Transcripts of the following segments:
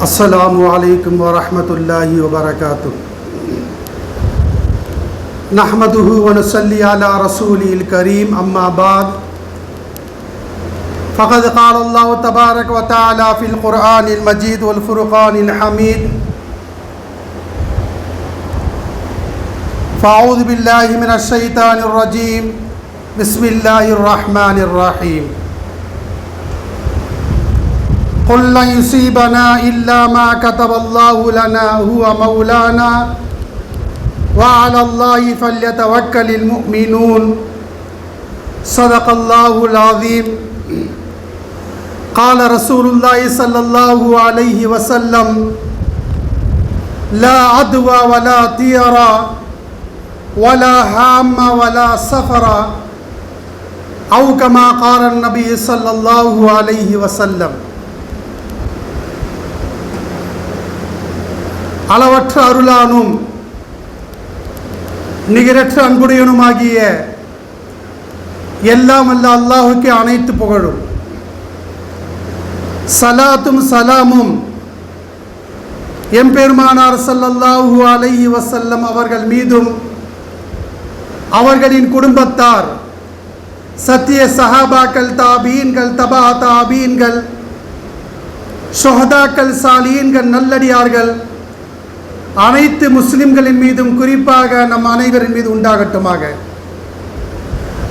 السلام عليكم ورحمة الله وبركاته. نحمده ونصلي على رسوله الكريم أما بعد. فقد قال الله تبارك وتعالى في القرآن المجيد والفرقان الحميد فأعوذ بالله من الشيطان الرجيم. بسم الله الرحمن الرحيم. قل لن يصيبنا إلا ما كتب الله لنا هو مولانا. وعلى الله فليتوكل المؤمنون. صدق الله العظيم. قال رسول الله صلى الله عليه وسلم لا عدوى ولا طيرا ولا هام ولا سفر أو كما قال النبي صلى الله عليه وسلم. அளவற்ற அருளானும் நிகரற்ற அன்புடையனுமாகிய எல்லாம் அல்ல அல்லாஹுக்கு அனைத்து புகழும். சலாத்தும் சலாமும் எம்பெருமானார் சல்லல்லாஹு அலைஹி வசல்லம் அவர்கள் மீதும் அவர்களின் குடும்பத்தார் சத்திய சஹாபாக்கள் தாபீன்கள் தபா தாபீன்கள் ஷொஹதாக்கள் சாலீன்கள் நல்லடியார்கள் அனைத்து முஸ்லிம்களின் மீதும் குறிப்பாக நம் அனைவரின் மீது உண்டாகட்டுமாக.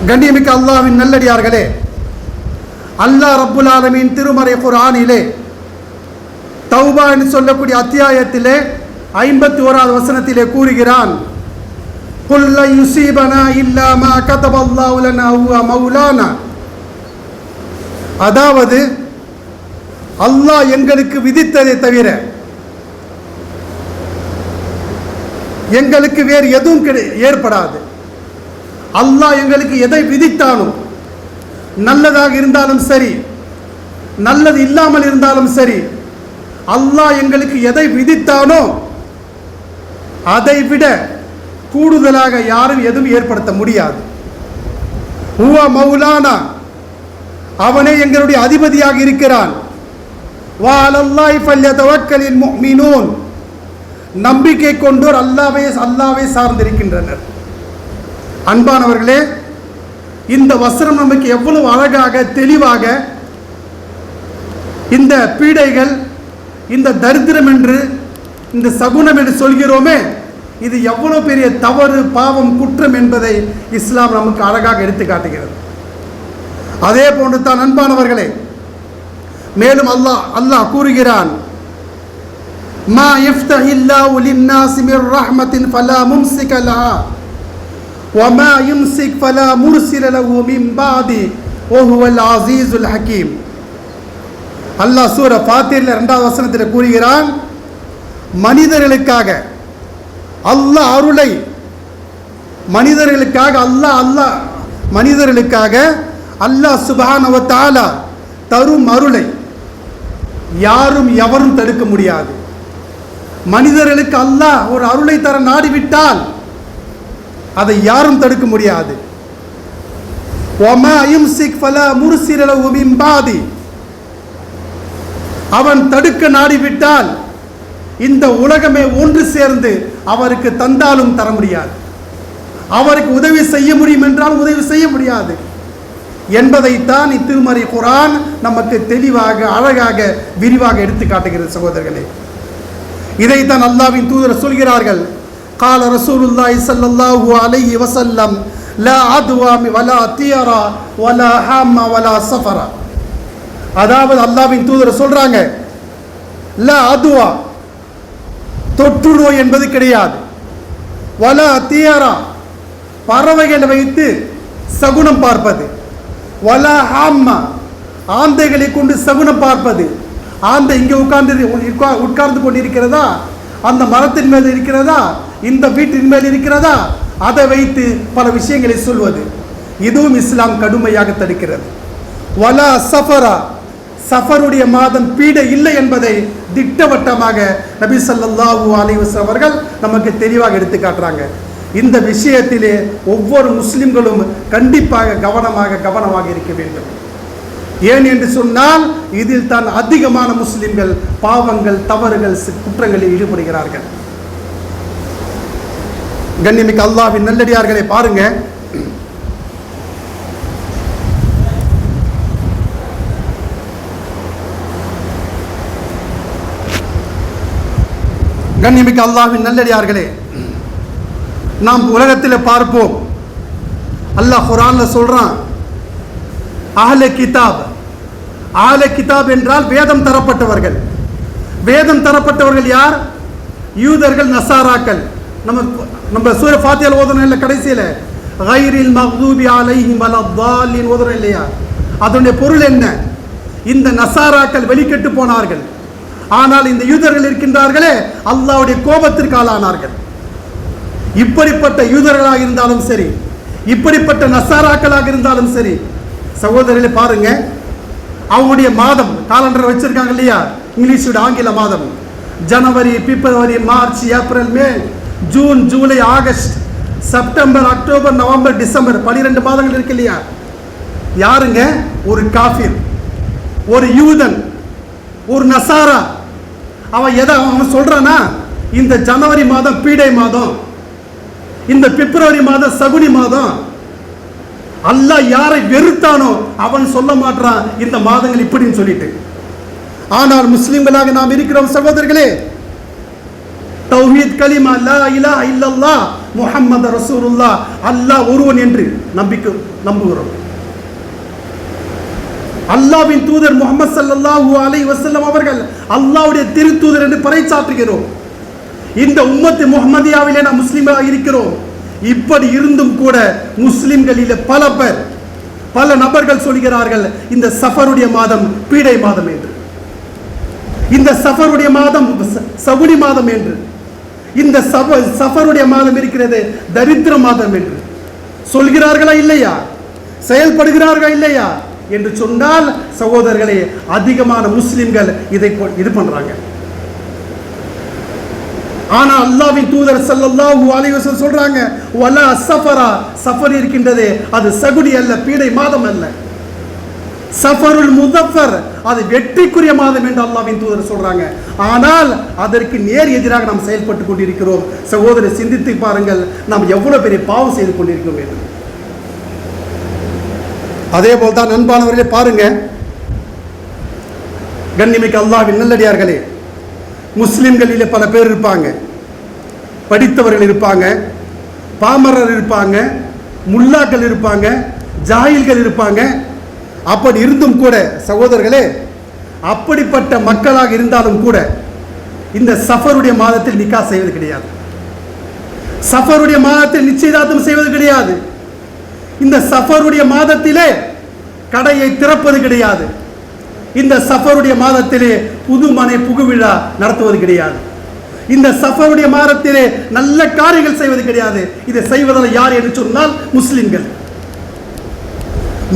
கண்ணியமிக்க அல்லாஹ்வின் நல்லடியார்களே அல்லாஹ் ரப்புல் ஆலமின் திருமறை குரானிலே தௌபா என்று சொல்லக்கூடிய அத்தியாயத்திலே ஐம்பத்தி ஓராவது வசனத்திலே கூறுகிறான் குல்ல யுசீபனா இல்லா மா மௌலானா. அதாவது அல்லாஹ் எங்களுக்கு விதித்ததை தவிர எங்களுக்கு வேறு எதுவும் கிடை ஏற்படாது. அல்லாஹ் எங்களுக்கு எதை விதித்தானோ நல்லதாக இருந்தாலும் சரி நல்லது இல்லாமல் இருந்தாலும் சரி அல்லாஹ் எங்களுக்கு எதை விதித்தானோ அதை விட கூடுதலாக யாரும் எதுவும் ஏற்படுத்த முடியாது. ஹுவா மௌலானா அவனே எங்களுடைய அதிபதியாக இருக்கிறான். வா அலல்லாஹி ஃபல்யதவக்கலில் முஃமினூன் நம்பிக்கை கொண்டோர் அல்லாவே அல்லாவே சார்ந்திருக்கின்றனர். அன்பானவர்களே இந்த வஸ்திரம் நமக்கு எவ்வளவு அழகாக தெளிவாக இந்த பீடைகள் இந்த தரித்திரம் என்று இந்த சகுனம் என்று சொல்கிறோமே இது எவ்வளவு பெரிய தவறு பாவம் குற்றம் என்பதை இஸ்லாம் நமக்கு அழகாக எடுத்து காட்டுகிறது. அதே போன்று தான் அன்பானவர்களே மேலும் அல்லாஹ் அல்லாஹ் கூறுகிறான் ما يفتح الله للناس من رحمة فلا ممسك لها وما يمسك فلا مرسل له من بعد وهو العزيز الحكيم அல்லாஹ் சூர ஃபாத்திரில் ரெண்டாவது வசனத்தில் கூறுகிறான் மனிதர்களுக்காக அல்லாஹ் அருளை மனிதர்களுக்காக அல்லாஹ் அல்லாஹ் மனிதர்களுக்காக அல்லாஹ் சுபானவ தாலா தரும் அருளை யாரும் எவரும் தடுக்க முடியாது மனிதர்களுக்கு அல்லாஹ் ஒரு அருளை தர நாடிவிட்டால் அதை யாரும் தடுக்க முடியாது. அவன் தடுக்க நாடிவிட்டால் இந்த உலகமே ஒன்று சேர்ந்து அவருக்கு தந்தாலும் தர முடியாது. அவருக்கு உதவி செய்ய முடியும் என்றால் உதவி செய்ய முடியாது. என்பதைத்தான் இத்திருமறை குரான் நமக்கு தெளிவாக அழகாக விரிவாக எடுத்து காட்டுகிறது சகோதரர்களே. இதைத்தான் அல்லாவின் தூதர் சொல்கிறார்கள். கால ரசூலுல்லாஹி ஸல்லல்லாஹு அலைஹி வஸல்லம் லா அத்வா வலா தியரா வலா ஹாம்மா வலா சஃபரா. அதாவது அல்லாவின் தூதர் சொல்றாங்க லா அதுவா தொற்று நோய் என்பது கிடையாது. வலா தியரா பறவைகளை வைத்து சகுனம் பார்ப்பது. வலா ஹம்மா ஆந்தைகளை கொண்டு சகுனம் பார்ப்பது. ஆந்தை இங்கே உட்கார்ந்து உட்கார்ந்து கொண்டிருக்கிறதா? அந்த மரத்தின் மேல் இருக்கிறதா? இந்த வீட்டின் மேல் இருக்கிறதா? அதை வைத்து பல விஷயங்களை சொல்வது. இதுவும் இஸ்லாம் கடுமையாக தடுக்கிறது. வலா சஃபரா. சஃபருடைய மாதம் பீடை இல்லை என்பதை திட்டவட்டமாக நபி ஸல்லல்லாஹு அலிவஸ் அவர்கள் நமக்கு தெளிவாக எடுத்து காட்டுறாங்க. இந்த விஷயத்திலே ஒவ்வொரு முஸ்லிம்களும் கண்டிப்பாக கவனமாக கவனமாக இருக்க வேண்டும். ஏன் என்று சொன்னால் இதில் தான் அதிகமான முஸ்லிம்கள் பாவங்கள் தவறுகள் குற்றங்களில் ஈடுபடுகிறார்கள். கண்ணிமிக்கு அல்லாஹ்வின் நல்லடியார்களை பாருங்க. கண்ணிமிக்கு அல்லாஹ்வின் நல்லடியார்களே நாம் உலகத்தில் பார்ப்போம். அல்லாஹ் குரான்ல சொல்றான் அஹ்ல கிதாப். ஆல கிதாப் என்றால் வேதம் தரப்பட்டவர்கள். வேதம் தரப்பட்டவர்கள் யார்? யூதர்கள் நசாராக்கள். நம்ம நம்ம சூர ஃபாத்தியால் ஓதணும் இல்லை கடைசியில்? கைரில் மஹூபி அலைஹிம் மலவாலின் ஓதணும் இல்லையா? அதனுடைய பொருள் என்ன? இந்த நசாராக்கள் வெளிக்கெட்டு போனார்கள். ஆனால் இந்த யூதர்கள் இருக்கின்றார்களே அல்லாவுடைய கோபத்திற்கு ஆளானார்கள். இப்படிப்பட்ட யூதர்களாக இருந்தாலும் சரி இப்படிப்பட்ட நசாராக்களாக இருந்தாலும் சரி சகோதரர்களை பாருங்கள் அவங்களுடைய மாதம் காலண்டர் வச்சுருக்காங்க இல்லையா? இங்கிலீஷோட ஆங்கில மாதம். ஜனவரி பிப்ரவரி மார்ச் ஏப்ரல் மே ஜூன் ஜூலை August September October November December பனிரெண்டு மாதங்கள் இருக்கு இல்லையா? யாருங்க? ஒரு காஃபிர் ஒரு யூதன் ஒரு நசாரா. அவன் எதை அவன் சொல்றானா இந்த ஜனவரி மாதம் பீடை மாதம் இந்த பிப்ரவரி மாதம் சகுனி மாதம் அல்லாஹ் யாரை வெறுத்தானோ அவன் சொல்ல மாட்டான் இந்த மாதங்கள் இப்படின்னு சொல்லிட்டு. ஆனால் முஸ்லிம்களாக நாம் இருக்கிறோம் சகோதரர்களே. தௌஹீத் கலிமா லா இலா இல்லல்லா முஹம்மது ரசூலுல்லா அல்லாஹ் ஒருவன் என்று நம்பிக்கை நம்புகிறோம். அல்லாவின் தூதர் முகமது சல்லாஹூ அலை வசல்லம் அவர்கள் அல்லாஹ்வுடைய திருத்தூதர் என்று பறைச்சாற்றுகிறோம் இந்த உம்மத்து முஹம்மதியாவிலே நாம் முஸ்லீமாக இருக்கிறோம். இப்படி இருந்தும் கூட முஸ்லிம்களில் பல பேர் பல நபர்கள் சொல்கிறார்கள் இந்த சஃபருடைய மாதம் பீடை மாதம் என்று. இந்த சஃபருடைய மாதம் ச- மாதம் என்று. இந்த சப சஃபருடைய மாதம் இருக்கிறது தரித்திர மாதம் என்று. சொல்கிறார்களா இல்லையா? செயல்படுகிறார்களா இல்லையா? என்று சொன்னால் சகோதரர்களே அதிகமான முஸ்லிம்கள் இதை இது பண்ணுறாங்க ஆனா அல்லாவின் தூதர் ஸல்லல்லாஹு அலைவசம் சொல்றாங்க வலா சஃபரா. சஃபர் இருக்கின்றது அது சகுடி அல்ல பீடை மாதம் அல்ல. சஃபருல் முதஃபர் அது வெற்றிக்குரிய மாதம் என்று அல்லாஹ்வின் தூதர் சொல்றாங்க. ஆனால் அதற்கு நேர் எதிராக நாம் செயல்பட்டு கொண்டிருக்கிறோம். சகோதரர் சிந்தித்து பாருங்கள் நாம் எவ்வளவு பெரிய பாவம் செய்து கொண்டிருக்கிறோம் என்று. அதே போல் தான் அன்பானவர்களே பாருங்க. கண்ணிமைக்கு அல்லாவின் நல்லடியார்களே முஸ்லிம்களிலே பல பேர் இருப்பாங்க. படித்தவர்கள் இருப்பாங்க. பாமரர் இருப்பாங்க. முல்லாக்கள் இருப்பாங்க. ஜாயில்கள் இருப்பாங்க. அப்படி இருந்தும் கூட சகோதரர்களே அப்படிப்பட்ட மக்களாக இருந்தாலும் கூட இந்த சஃபருடைய மாதத்தில் நிக்கா செய்வது கிடையாது. சஃபருடைய மாதத்தில் நிச்சயதார்த்தம் செய்வது கிடையாது. இந்த சஃபருடைய மாதத்திலே கடையை திறப்பது கிடையாது. இந்த சஃபருடைய மாதத்திலே புதுமனை புகுவிழா நடத்துவது கிடையாது. இந்த சஃபருடைய மாதத்திலே நல்ல காரியங்கள் செய்வது கிடையாது. இதை செய்வதில் யார் என்று சொன்னால் முஸ்லிம்கள்.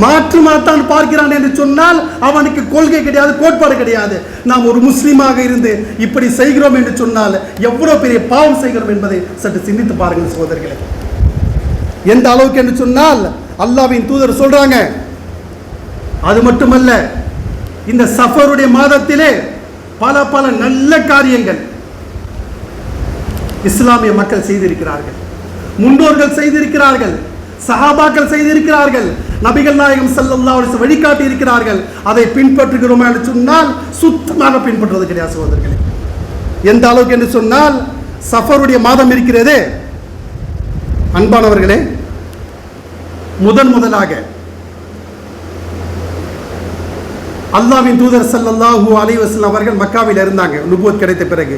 மாற்று மாத்தான் பார்க்கிறான் என்று சொன்னால் அவனுக்கு கொள்கை கிடையாது கோட்பாடு கிடையாது. நாம் ஒரு முஸ்லீமாக இருந்து இப்படி செய்கிறோம் என்று சொன்னால் எவ்வளவு பெரிய பாவம் செய்கிறோம் என்பதை சற்று சிந்தித்து பாருங்கள் சகோதரர்களே. எந்த அளவுக்கு என்று சொன்னால் அல்லாஹ்வின் தூதர் சொல்றாங்க அது மட்டுமல்ல இந்த சஃபருடைய மாதத்திலே பல பல நல்ல காரியங்கள் இஸ்லாமிய மக்கள் செய்திருக்கிறார்கள். முன்னோர்கள் செய்திருக்கிறார்கள். சஹாபாக்கள் செய்திருக்கிறார்கள். நபிகள் நாயகம் செல்லல்லா அலைஹி வழிகாட்டி இருக்கிறார்கள் அதை பின்பற்றுகிறோம் என்று சொன்னால் சுத்தமாக பின்பற்றுவது கிடையாது சகோதரர்களே. எந்த அளவுக்கு என்று சொன்னால் சஃபருடைய மாதம் இருக்கிறதே. அன்பானவர்களே முதன் முதலாக அல்லாவின் தூதர் ஸல்லல்லாஹு அலைவசல் அவர்கள் மக்காவில் இருந்தாங்க. நுபுவத் கிடைத்த பிறகு.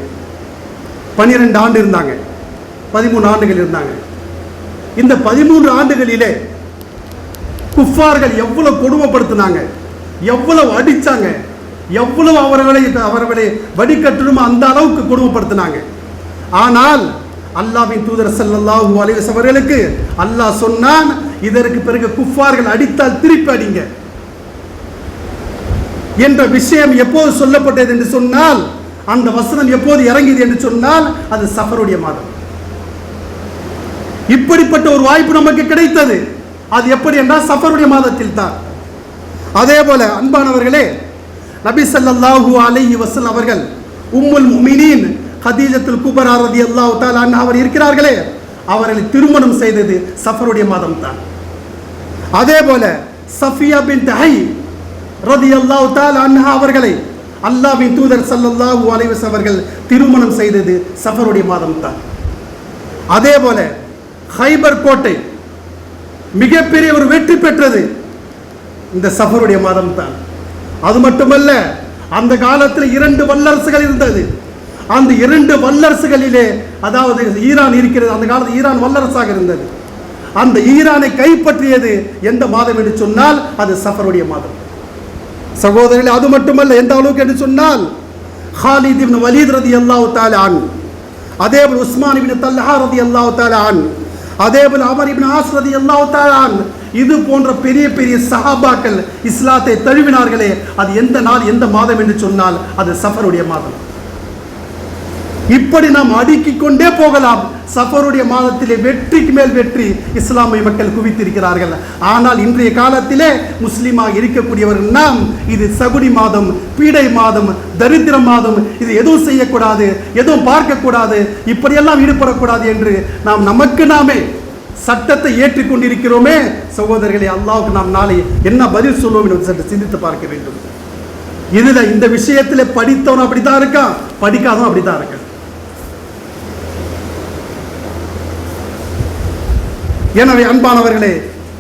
பன்னிரெண்டு ஆண்டு இருந்தாங்க. பதிமூணு ஆண்டுகள் இருந்தாங்க. இந்த பதிமூன்று ஆண்டுகளிலே குஃபார்கள் எவ்வளவு கொடுமைப்படுத்தினாங்க. எவ்வளவு அடித்தாங்க எவ்வளவு அவர்களை அவர்களை வடிகட்டணுமோ அந்த அளவுக்கு கொடுமைப்படுத்தினாங்க. ஆனால் அல்லாஹ்வின் தூதர் ஸல்லல்லாஹு அலைஹி அவர்களுக்கு அல்லாஹ் சொன்னான் இதற்கு பிறகு குஃபார்கள் அடித்தால் திருப்பி அடிங்க. என்ற விஷயம் எப்போது சொல்லப்பட்டது என்று சொன்னால் அந்த வசனம் எப்போது இறங்கியது என்று சொன்னால் அது சஃபருடைய மாதம். இப்படிப்பட்ட ஒரு வாய்ப்பு நமக்கு கிடைத்தது. அது எப்படி என்றால் சஃபருடைய மாதத்தில் தான். அதே போல அன்பானவர்களே நபி ஸல்லல்லாஹு அலைஹி வசல் அவர்கள் உம்முல் முமினின் ஹதீஜத்துல் குபரா ரலியல்லாஹு அல்லாஹ் அவர் இருக்கிறார்களே அவர்களை திருமணம் செய்தது சஃபருடைய மாதம் தான். அதே போல சஃபியா பின் ரதி அல்லாஹ் தால் அன்ஹா அவர்களை அல்லாஹ்வின் தூதர் ஸல்லல்லாஹு அலைவஸ் அவர்கள் திருமணம் செய்தது சஃபருடைய மாதம் தான். அதே போல ஹைபர் கோட்டை மிகப்பெரிய ஒரு வெற்றி பெற்றது இந்த சஃபருடைய மாதம் தான். அது மட்டுமல்ல அந்த காலத்தில் இரண்டு வல்லரசுகள் இருந்தது. அந்த இரண்டு வல்லரசுகளிலே அதாவது ஈரான் இருக்கிறது அந்த காலத்தில் ஈரான் வல்லரசாக இருந்தது. அந்த ஈரானை கைப்பற்றியது எந்த மாதம் என்று சொன்னால் அது சஃபருடைய மாதம். சகோதரர்கள் அது மட்டுமல்ல எந்த அளவுக்கு என்று சொன்னால் ஹாலித் இப்னு வலீத் ரதி அல்லாஹு தாலான் அதே போல் உஸ்மான் இப்னு தல்ஹா ரதி அல்லாஹு தாலான் அதே போல் அமர் இப்னு ஆஸ் ரதி அல்லாஹு தாலான் இது போன்ற பெரிய பெரிய சஹாபாக்கள் இஸ்லாத்தை தழுவினார்களே அது எந்த நாள் எந்த மாதம் என்று சொன்னால் அது சஃபருடைய மாதம். இப்படி நாம் அடுக்கிக் கொண்டே போகலாம். சஃபருடைய மாதத்திலே வெற்றிக்கு மேல் வெற்றி இஸ்லாமிய மக்கள் குவித்திருக்கிறார்கள். ஆனால் இன்றைய காலத்திலே முஸ்லீமாக இருக்கக்கூடியவர்கள் நாம் இது சகுடி மாதம் பீடை மாதம் தரித்திர மாதம் இது எதுவும் செய்யக்கூடாது எதுவும் பார்க்கக்கூடாது இப்படியெல்லாம் ஈடுபடக்கூடாது என்று நாம் நமக்கு நாமே சட்டத்தை ஏற்றுக்கொண்டிருக்கிறோமே. சகோதரர்களை அல்லாவுக்கு நாம் நாளை என்ன பதில் சொல்லுவோம் என்று சற்று சிந்தித்து பார்க்க வேண்டும். இதில் இந்த விஷயத்தில் படித்தவன் அப்படித்தான் இருக்கான் படிக்காதவன் அப்படித்தான் இருக்கான். எனவே அன்பானவர்களே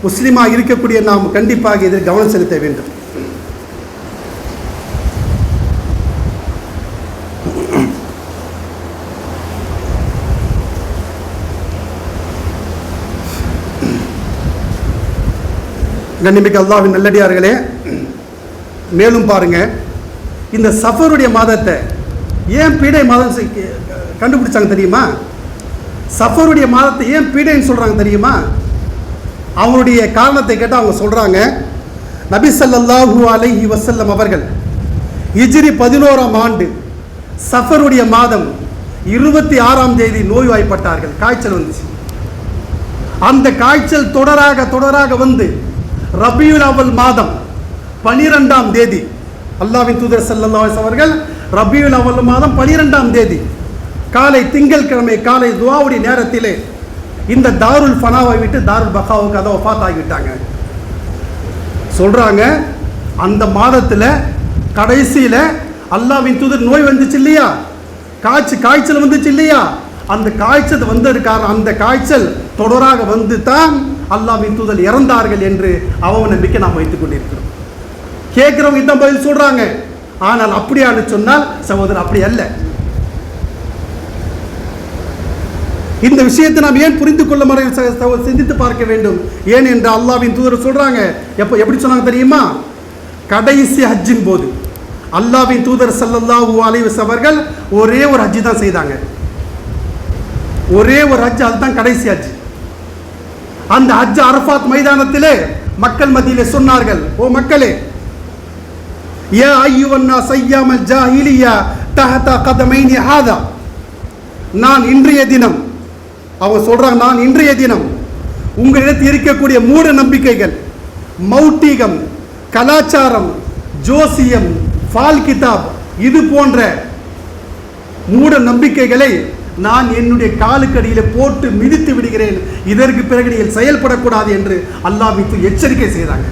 முஸ்லீமாக இருக்கக்கூடிய நாம் கண்டிப்பாக இதில் கவனம் செலுத்த வேண்டும். கண்ணிமிக்க அல்லாவின் நல்லடியார்களே மேலும் பாருங்க இந்த சஃபருடைய மாதத்தை ஏன் பீடை மாதம் கண்டுபிடிச்சாங்க தெரியுமா? சஃபருடைய மாதத்தை ஏன் பீடைன்னு சொல்கிறாங்க தெரியுமா? அவங்களுடைய காரணத்தை கேட்டால் அவங்க சொல்கிறாங்க நபி ஸல்லல்லாஹு அலைஹி வசல்லம் அவர்கள் இஜிரி பதினோராம் ஆண்டு சஃபருடைய மாதம் இருபத்தி ஆறாம் தேதி நோய்வாய்ப்பட்டார்கள். காய்ச்சல் வந்துச்சு. அந்த காய்ச்சல் தொடராக தொடராக வந்து ரபியுல் அவல் மாதம் பனிரெண்டாம் தேதி அல்லாஹ்வின் தூதர் ஸல்லல்லாஹு அவர்கள் ரபியுல் அவல் மாதம் பனிரெண்டாம் தேதி காலை திங்கள்கிழமை காலை துவாவுடைய நேரத்திலே இந்த தாருல் ஃபனாவை விட்டு தாருல் பகாவுக்கு அதை ஒஃபாத் ஆகிவிட்டாங்க சொல்கிறாங்க அந்த மாதத்தில் கடைசியில் அல்லாவின் தூதர் நோய் வந்துச்சு இல்லையா? காய்ச்சி காய்ச்சல் வந்துச்சு இல்லையா? அந்த காய்ச்சல் வந்ததுக்கான அந்த காய்ச்சல் தொடராக வந்து தான் அல்லாவின் தூதல் இறந்தார்கள் என்று அவன் நம்பிக்கை நாம் வைத்துக் கொண்டிருக்கிறோம். கேட்குறவங்க இதான் பதில் சொல்கிறாங்க ஆனால் அப்படியான்னு சொன்னால் சகோதரர் அப்படி அல்ல. இந்த விஷயத்தை நாம் ஏன் புரிந்து கொள்ள முறை சிந்தித்து பார்க்க வேண்டும்? ஏன் என்று அல்லாஹ்வின் தூதர் சொல்கிறாங்க எப்போ எப்படி சொன்னாங்க தெரியுமா? கடைசி ஹஜ்ஜின் போது. அல்லாஹ்வின் தூதர் ஸல்லல்லாஹு அலைவஸ் அவர்கள் ஒரே ஒரு ஹஜ்ஜி தான் செய்தாங்க. ஒரே ஒரு ஹஜ் அதுதான் கடைசி ஹஜ். அந்த ஹஜ் அரஃபாத் மைதானத்திலே மக்கள் மத்தியிலே சொன்னார்கள் ஓ மக்களே ஏ ஐயுவன்னா சையாமல் ஜாஹிலியா தஹதா கதமைனி ஹாதா? நான் இன்றைய தினம் அவங்க சொல்கிறாங்க நான் இன்றைய தினம் உங்களிடத்தில் இருக்கக்கூடிய மூட நம்பிக்கைகள் மௌட்டிகம் கலாச்சாரம் ஜோசியம் ஃபால் கிதாப் இது போன்ற மூட நம்பிக்கைகளை நான் என்னுடைய காலுக்கடியில் போட்டு மிதித்து விடுகிறேன். இதற்கு பிறகு நீங்கள் செயல்படக்கூடாது என்று அல்லாஹ் எச்சரிக்கை செய்தாங்க.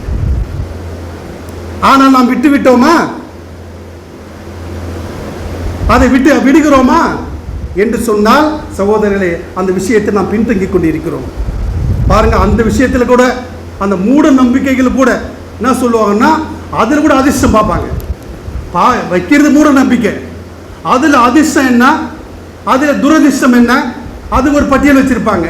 ஆனால் நாம் விட்டு விட்டோமா அதை விட்டு விடுகிறோமா? என்று சொன்னால் சகோதரர்களே அந்த விஷயத்தை நாம் பின்தங்கி கொண்டிருக்கிறோம். பாருங்கள் அந்த விஷயத்தில் கூட அந்த மூட நம்பிக்கைகள் கூட என்ன சொல்லுவாங்கன்னா அதில் கூட அதிர்ஷ்டம் பார்ப்பாங்க. பா வைக்கிறது மூட நம்பிக்கை. அதில் அதிர்ஷ்டம் என்ன? அதில் துரதிர்ஷ்டம் என்ன? அது ஒரு பட்டியல் வச்சுருப்பாங்க.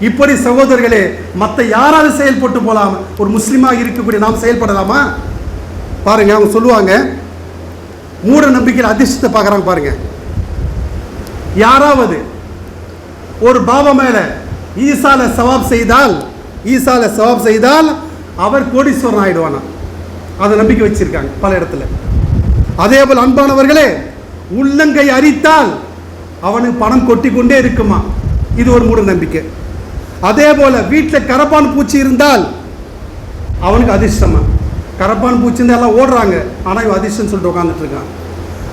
இப்படி சகோதரர்களே மற்ற யாராவது செயல்பட்டு போகலாம் ஒரு முஸ்லீமாக இருக்கக்கூடிய நாம் செயல்படலாமா? பாருங்கள் அவங்க சொல்லுவாங்க மூட நம்பிக்கையில் அதிர்ஷ்டத்தை பார்க்குறாங்க பாருங்கள் யாராவது ஒரு பாபா மேலே ஈசால சவாப் செய்தால் ஈசால சவாப் செய்தால் அவர் கோடீஸ்வரன் ஆயிடுவானா? அதை நம்பிக்கை வச்சிருக்காங்க பல இடத்துல. அதே போல் அன்பானவர்களே உள்ளங்கை அரித்தால் அவனுக்கு பணம் கொட்டி கொண்டே இருக்குமா? இது ஒரு மூட நம்பிக்கை. அதே போல் வீட்டில் கரப்பான் பூச்சி இருந்தால் அவனுக்கு அதிர்ஷ்டமா? கரப்பான் பூச்சிந்து எல்லாம் ஓடுறாங்க. ஆனால் இவன் அதிர்ஷ்டம் சொல்லிட்டு உட்காந்துட்டு இருக்கான்.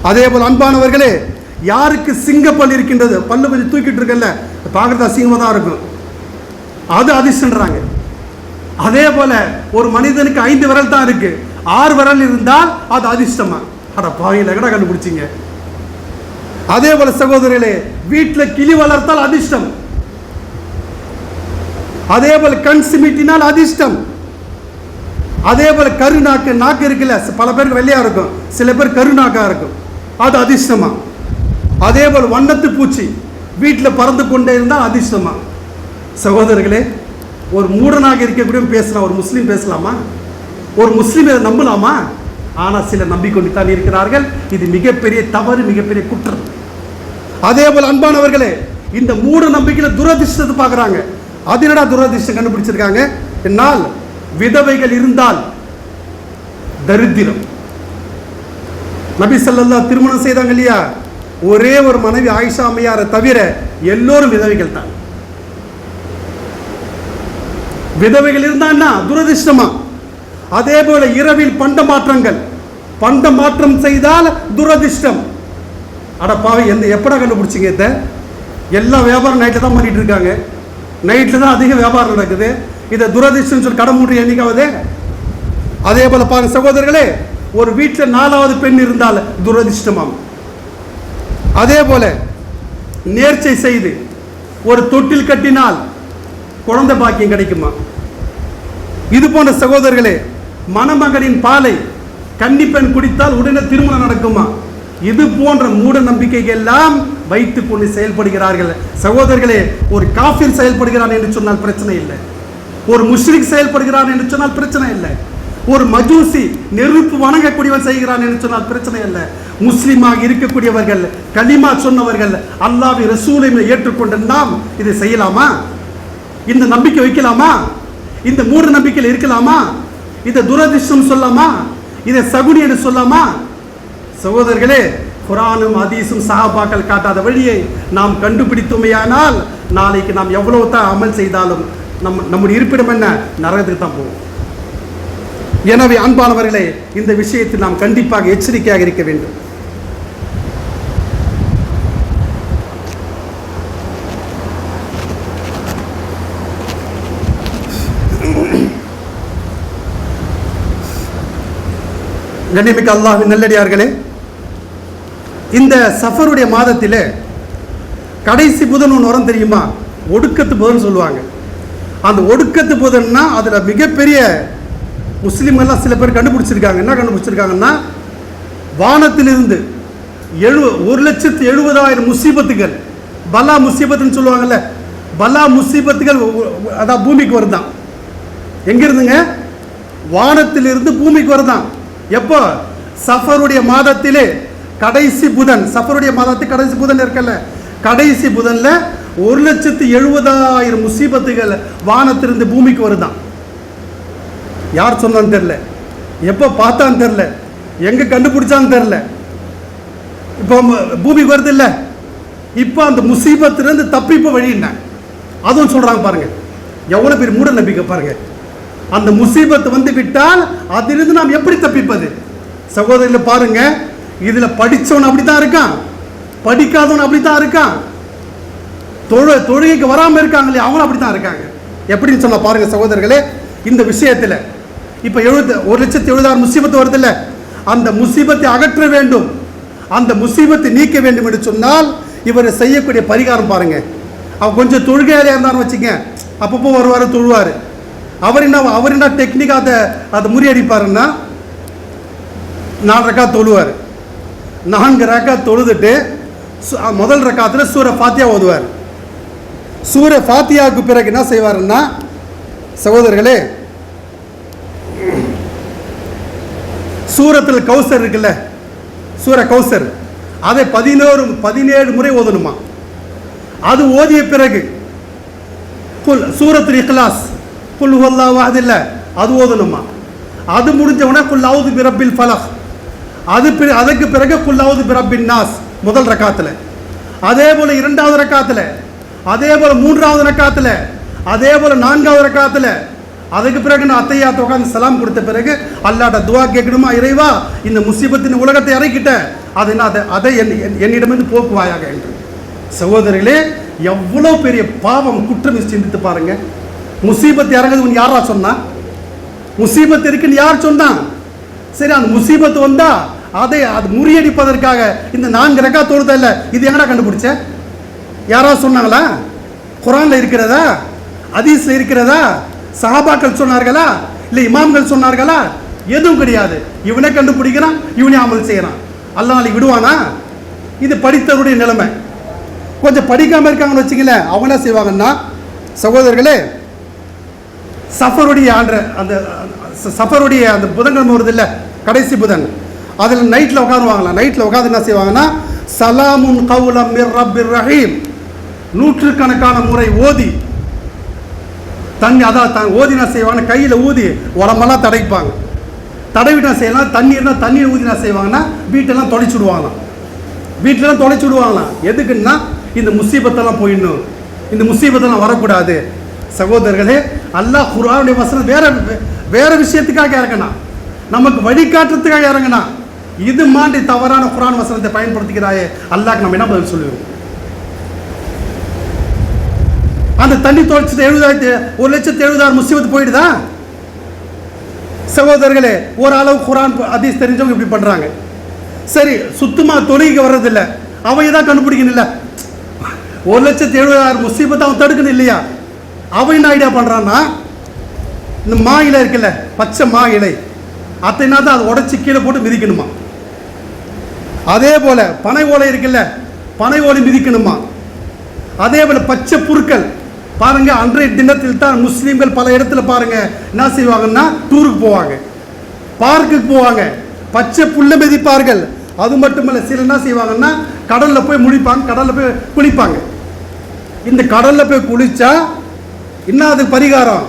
அதே போல் அன்பானவர்களே யாருக்கு சிங்கப்பல் இருக்கின்றது? பல்லு கொஞ்சம் தூக்கிட்டு இருக்கல பார்க்குறது அசிங்கமாக தான் இருக்கும். அது அதிர்ஷ்டன்றாங்க. அதே போல ஒரு மனிதனுக்கு ஐந்து விரல் தான் இருக்கு. ஆறு விரல் இருந்தால் அது அதிர்ஷ்டமா? அட பாவையில் எங்கடா கண்டுபிடிச்சிங்க? அதே போல சகோதரர்களே வீட்டில் கிளி வளர்த்தால் அதிர்ஷ்டம். அதே போல கண் சிமிட்டினால் அதிர்ஷ்டம். அதே போல கரு நாக்கு நாக்கு இருக்குல்ல பல பேருக்கு வெள்ளையா இருக்கும். சில பேர் கரு நாக்கா இருக்கும். அது அதிர்ஷ்டமா? அதே போல் வண்ணத்து பூச்சி வீட்டில் பறந்து கொண்டே இருந்தால் அதிர்ஷ்டமா? சகோதரர்களே ஒரு மூடனாக இருக்கக்கூடிய பேசலாம் ஒரு முஸ்லீம் பேசலாமா? ஒரு முஸ்லீம் இதை நம்பலாமா? ஆனால் சில நம்பிக்கொண்டுத்தான் இருக்கிறார்கள். இது மிகப்பெரிய தவறு மிகப்பெரிய குற்றம். அதே போல் அன்பானவர்களே இந்த மூட நம்பிக்கையில் துரதிர்ஷ்டத்தை பார்க்குறாங்க. அது என்னடா துரதிர்ஷ்டம் கண்டுபிடிச்சிருக்காங்க? என்னால் விதவைகள் இருந்தால் தரித்திரம். நபி சல்லல்லா திருமணம் செய்தாங்க இல்லையா? ஒரே ஒரு மனைவி ஆயிஷா அம்மையாரை தவிர எல்லோரும் விதவைகள் தான். விதவைகள் இருந்தான்னா துரதிருஷ்டமா? அதே போல இரவில் பண்ட மாற்றங்கள். பண்ட மாற்றம் செய்தால் துரதிர்ஷ்டம். அடப்பாவை எந்த எப்படா கண்டுபிடிச்சிங்க இதை? எல்லா வியாபாரம் நைட்டில் தான் பண்ணிட்டு இருக்காங்க. நைட்டில் தான் அதிக வியாபாரம் நடக்குது. இதை துரதிருஷ்டம் சொல்லி கடை மூட்டு என்னைக்காவது அதே போல பாருங்க சகோதரர்களே ஒரு வீட்டில் நாலாவது பெண் இருந்தால் துரதிர்ஷ்டமாம். அதே போல நேர்ச்சை செய்து ஒரு தொட்டில் கட்டினால் குழந்தை பாக்கியம் கிடைக்குமா? இது போன்ற சகோதரர்களே மணமகனின் பாலை கன்னிப்பெண் குடித்தால் உடனே திருமணம் நடக்குமா? இது போன்ற மூட நம்பிக்கைகள் எல்லாம் வைத்துக் கொண்டு செயல்படுகிறார்கள். சகோதரர்களே ஒரு காஃபில் செயல்படுகிறான் என்று சொன்னால் பிரச்சனை இல்லை. ஒரு முஷ்ரிக் செயல்படுகிறான் என்று சொன்னால் பிரச்சனை இல்லை. ஒரு மஜூசி நெருப்பு வணங்கக்கூடியவன் செய்கிறான் என்று சொன்னால் பிரச்சனை இல்லை முஸ்லீமாக இருக்கக்கூடியவர்கள் கலிமா சொன்னவர்கள் அல்லாவி ரசூலை ஏற்றுக்கொண்ட நாம் இதை செய்யலாமா? இந்த நம்பிக்கை வைக்கலாமா? இந்த மூட நம்பிக்கையில் இருக்கலாமா? இதை துரதிர்ஷ்டம் சொல்லலாமா இதை சகுனி என்று சொல்லலாமா சகோதரர்களே குரானும் அதீசும் சஹாபாக்கள் காட்டாத வழியை நாம் கண்டுபிடித்தோமையானால் நாளைக்கு நாம் எவ்வளவு தான் அமல் செய்தாலும் நம் நம்முடைய இருப்பிடம் என்ன? நரகத்துக்கு தான் போகும் எனவே அன்பானவர்களே இந்த விஷயத்தில் நாம் கண்டிப்பாக எச்சரிக்கையாக இருக்க வேண்டும். கண்ணியமிக்க அல்லாஹின் நல்லடியார்களே இந்த சஃபருடைய மாதத்திலே கடைசி புதன் ஒன்று வரும் தெரியுமா? ஒடுக்கத்து புதன் சொல்லுவாங்க. அந்த ஒடுக்கத்து புதன்னா அதில் மிகப்பெரிய முஸ்லீம்கள்லாம் சில பேர் கண்டுபிடிச்சிருக்காங்க. என்ன கண்டுபிடிச்சிருக்காங்கன்னா வானத்திலிருந்து எழு ஒரு லட்சத்து எழுபதாயிரம் முசீபத்துகள் பலா முசீபத்துன்னு சொல்லுவாங்கல்ல பலா முசீபத்துகள் அதான் பூமிக்கு வருதான். எங்கிருந்துங்க? வானத்திலிருந்து பூமிக்கு வருதான். எப்போ? சஃபருடைய மாதத்திலே கடைசி புதன் சஃபருடைய மாதத்து கடைசி புதன் இருக்கல்ல கடைசி புதனில் ஒரு லட்சத்து எழுபதாயிரம் முசீபத்துகள் வானத்திலிருந்து பூமிக்கு வருதான். யார் சொன்னான்னு தெரில எப்போ பார்த்தான்னு தெரில எங்கே கண்டுபிடிச்சான்னு தெரில இப்போ பூமி பூமிக்கு வருது இல்லை? இப்போ அந்த முசீபத்திலிருந்து தப்பிப்ப வழி என்ன? அதுவும் சொல்கிறாங்க பாருங்கள் எவ்வளோ பேர் மூட நம்பிக்கை பாருங்கள் அந்த முசீபத்து வந்து விட்டால் அதிலிருந்து நாம் எப்படி தப்பிப்பது? சகோதரில் பாருங்க. இதில் படித்தவன் அப்படி தான் இருக்கான். படிக்காதவன் அப்படி தான் இருக்கான். தொழு தொழுகைக்கு வராமல் இருக்காங்களே அவங்களும் அப்படி தான் இருக்காங்க. எப்படின்னு சொன்னால் பாருங்கள் சகோதரர்களே இந்த விஷயத்தில் இப்போ எழுபது ஒரு லட்சத்தி எழுபதாறு முசீபத்து வருதுல்ல? அந்த முசீபத்தை அகற்ற வேண்டும். அந்த முசீபத்தை நீக்க வேண்டும் என்று சொன்னால் இவர் செய்யக்கூடிய பரிகாரம் பாருங்கள் அவர் கொஞ்சம் தொழுகையாக இருந்தாலும் வச்சுங்க அப்பப்போ வருவார் தொழுவார். அவர் என்ன அவர் என்ன டெக்னிக்காக அதை அதை முறியடிப்பாருன்னா நாலு ரக்கா தொழுவார். நான்கு ரக்கா தொழுதுட்டு முதல் ரக்காத்தில் சூர ஃபாத்தியா ஓதுவார். சூர ஃபாத்தியாவுக்கு பிறகு என்ன செய்வாருன்னா சகோதரர்களே சூரத்தில் கௌசர் இருக்குல்ல? சூர கௌசர். அதை பதினோரு பதினேழு முறை ஓதணுமா? அது ஓதிய பிறகு குல் சூரத்துல் இக்லாஸ் குல் அது இல்லை அது ஓதணுமா? அது முடிஞ்சவனா உடனே குல் அவுது பிரபில் ஃபலஹ். அது பிற- அதுக்கு பிறகு குல் அவுது பிரபின் நாஸ் முதல் ரக்காத்தில். அதே போல் இரண்டாவது ரக்காத்தில் அதே போல் மூன்றாவது ரக்காத்தில் அதே போல் நான்காவது ரக்காத்தில் அதுக்கு பிறகு நான் அத்தையாத்த உட்காந்து சலாம் கொடுத்த பிறகு அல்லாட்ட துவா கேட்கணுமா இறைவா? இந்த முசீபத்தின் உலகத்தை இறக்கிட்டேன். அதை நான் அதை அதை என் என்- என்னிடமிருந்து போக்குவாயாக என்று. சகோதரிகளே எவ்வளோ பெரிய பாவம் குற்றம் சிந்தித்து பாருங்க. முசீபத் இறங்குது யாரா சொன்னா? முசீபத்து இருக்குன்னு யார் சொன்னான் சரி அந்த முசீபத்து வந்தா அதை அது முறியடிப்பதற்காக இந்த நான்கு ரெக்கா தொழுதல்ல இது எங்கடா கண்டுபிடிச்ச? யாராவது சொன்னாங்களா? குரானில் இருக்கிறதா? அதீஸில் இருக்கிறதா? சஹாபாக்கள் சொன்னார்களா? இல்லை இமாம்கள் சொன்னார்களா? எதுவும் கிடையாது. இவனை கண்டுபிடிக்கிறான் இவனே அமல் செய்கிறான். அல்ல நாளைக்கு விடுவானா? இது படித்தவருடைய நிலைமை. கொஞ்சம் படிக்காமல் இருக்காங்கன்னு வச்சுங்களேன் அவங்க என்ன செய்வாங்கன்னா சகோதரர்களே சஃபருடைய ஆண்ட அந்த சஃபருடைய அந்த புதன்கிழமை வருது இல்லை கடைசி புதன். அதில் நைட்டில் உட்காருவாங்களாம் நைட்டில் உட்காந்து என்ன செய்வாங்கன்னா சலாமுன் கவுலம் மிர் ரஹீம். நூற்றுக்கணக்கான முறை ஓதி தண்ணி அதான் த ஓதி என்ன செய்வாங்க கையில் ஊதி உடம்பெல்லாம் தடைப்பாங்க தடவிட்டா செய்யலாம் தண்ணீர்னா தண்ணீர் ஊதினா செய்வாங்கன்னா வீட்டெல்லாம் தொலைச்சி விடுவாங்களாம் வீட்டிலலாம் தொலைச்சி விடுவாங்களாம் எதுக்குன்னா இந்த முசீபத்தெல்லாம் போயிடணும். இந்த முசீபத்தெல்லாம் வரக்கூடாது. சகோதரர்களே அல்லாஹ் குரானுடைய வசனம் வேற வேற விஷயத்துக்காக இறங்கினான் நமக்கு வழிகாட்டுறதுக்காக இறங்கினா இது மாதிரி தவறான குரான் வசனத்தை பயன்படுத்திக்கிறாயே அல்லாஹ்க்கு நம்ம என்ன பதில் சொல்லுவோம்? அந்த தண்ணி தொலைச்சது எழுபதாயிரத்தி ஒரு லட்சத்து எழுபதாயிரம் முசீபத்து போயிடுதா? சகோதரர்களே ஓரளவு குரான் அதீஸ் தெரிஞ்சவங்க இப்படி பண்ணுறாங்க சரி சுத்தமாக தொழுகைக்கு வர்றதில்ல. அவன் தான் கண்டுபிடிக்கணும் இல்லை. ஒரு லட்சத்து எழுபதாயிரம் முசீபத்தை அவன் தடுக்கணும் இல்லையா? அவன் என்ன ஐடியா பண்ணுறான்னா இந்த மா இலை இருக்குல்ல பச்சை மா இலை. அத்தைனா தான் அதை உடச்சி கீழே போட்டு மிதிக்கணுமா? அதே போல் பனை ஓலை இருக்குல்ல பனை ஓலை மிதிக்கணுமா? அதே போல் பச்சை புற்கள் பாருங்க அன்றைய தினத்தில் தான் முஸ்லீம்கள் பல இடத்துல பாருங்க என்ன செய்வாங்கன்னா டூருக்கு போவாங்க. பார்க்குக்கு போவாங்க. பச்சை புல்ல மிதிப்பார்கள். அது மட்டுமல்ல சில என்ன செய்வாங்கன்னா கடலில் போய் முடிப்பாங்க கடலில் போய் குளிப்பாங்க. இந்த கடலில் போய் குளிச்சா என்ன அது பரிகாரம்?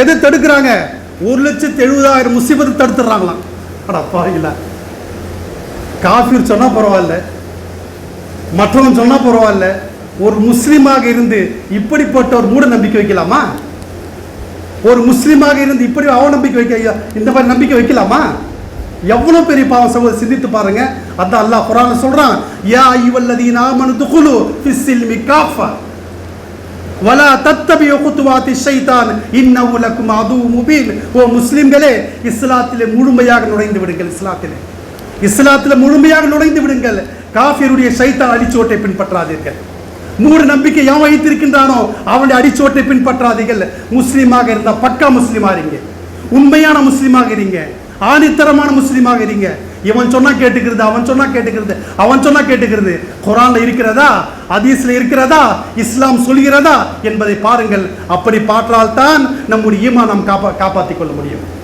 எது தடுக்கிறாங்க? ஒரு லட்சத்து எழுபதாயிரம் முசீபத்து தடுத்துடுறாங்களாம். அடா பாருங்களா காஃபீர் சொன்னால் பரவாயில்ல. மற்றவன் சொன்னால் பரவாயில்ல. ஒரு முஸ்லீமாக இருந்து இப்படிப்பட்ட ஒரு மூட நம்பிக்கை வைக்கலாமா? ஒரு முஸ்லீமாக இருந்து இப்படி அவநம்பிக்கை வைக்க இந்த மாதிரி நம்பிக்கை வைக்கலாமா? எவ்வளோ பெரிய பாவம் சகோதரர் சிந்தித்து பாருங்க. அதான் அல்லாஹ் குரான் சொல்றான் யா இவல்லதி நாமனு துகுலு ஃபிஸ்ஸில்மி காஃபா. வலா தத்தபிய குத்துவாத்தி ஷைதான் இன்ன உலக்கும் அது முபீன். ஓ முஸ்லிம்களே இஸ்லாத்திலே முழுமையாக நுழைந்து விடுங்கள் இஸ்லாத்திலே. இஸ்லாத்தில் முழுமையாக நுழைந்து விடுங்கள். காஃபியருடைய சைத்தான் அழிச்சோட்டை பின்பற்றாதீர்கள். மூட நம்பிக்கை எவன் வைத்திருக்கின்றானோ அவனுடைய அடிச்சோட்டை பின்பற்றாதீர்கள். முஸ்லீமாக இருந்தால் பக்கா முஸ்லீமாக இருங்க. உண்மையான முஸ்லீமாக இருங்க. ஆணித்தரமான முஸ்லீமாக இருங்க. இவன் சொன்னா கேட்டுக்கிறது அவன் சொன்னா கேட்டுக்கிறது அவன் சொன்னா கேட்டுக்கிறது. குரான்ல இருக்கிறதா? அதீஸ்ல இருக்கிறதா? இஸ்லாம் சொல்கிறதா? என்பதை பாருங்கள். அப்படி பாற்றால்தான் நம்முடைய ஈமா நாம் காப்பா காப்பாற்றிக் கொள்ள முடியும்.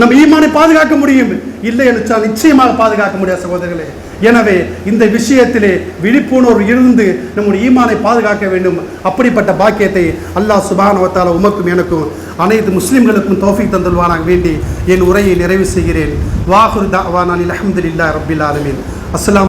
நம்ம ஈமானை பாதுகாக்க முடியும். இல்லை என்றால் நிச்சயமாக பாதுகாக்க முடியாது சகோதரர்களே. எனவே இந்த விஷயத்திலே விழிப்புணர்வு இருந்து நம்முடைய ஈமானை பாதுகாக்க வேண்டும். அப்படிப்பட்ட பாக்கியத்தை அல்லாஹ் சுபானவத்தால் உமக்கும் எனக்கும் அனைத்து முஸ்லிம்களுக்கும் தோஃபிக் தந்துள்வானாக வேண்டி என் உரையை நிறைவு செய்கிறேன். வாகுர் தாவானில் அஹமதுல்லா ரபில் ஆலமின். அஸ்லாம்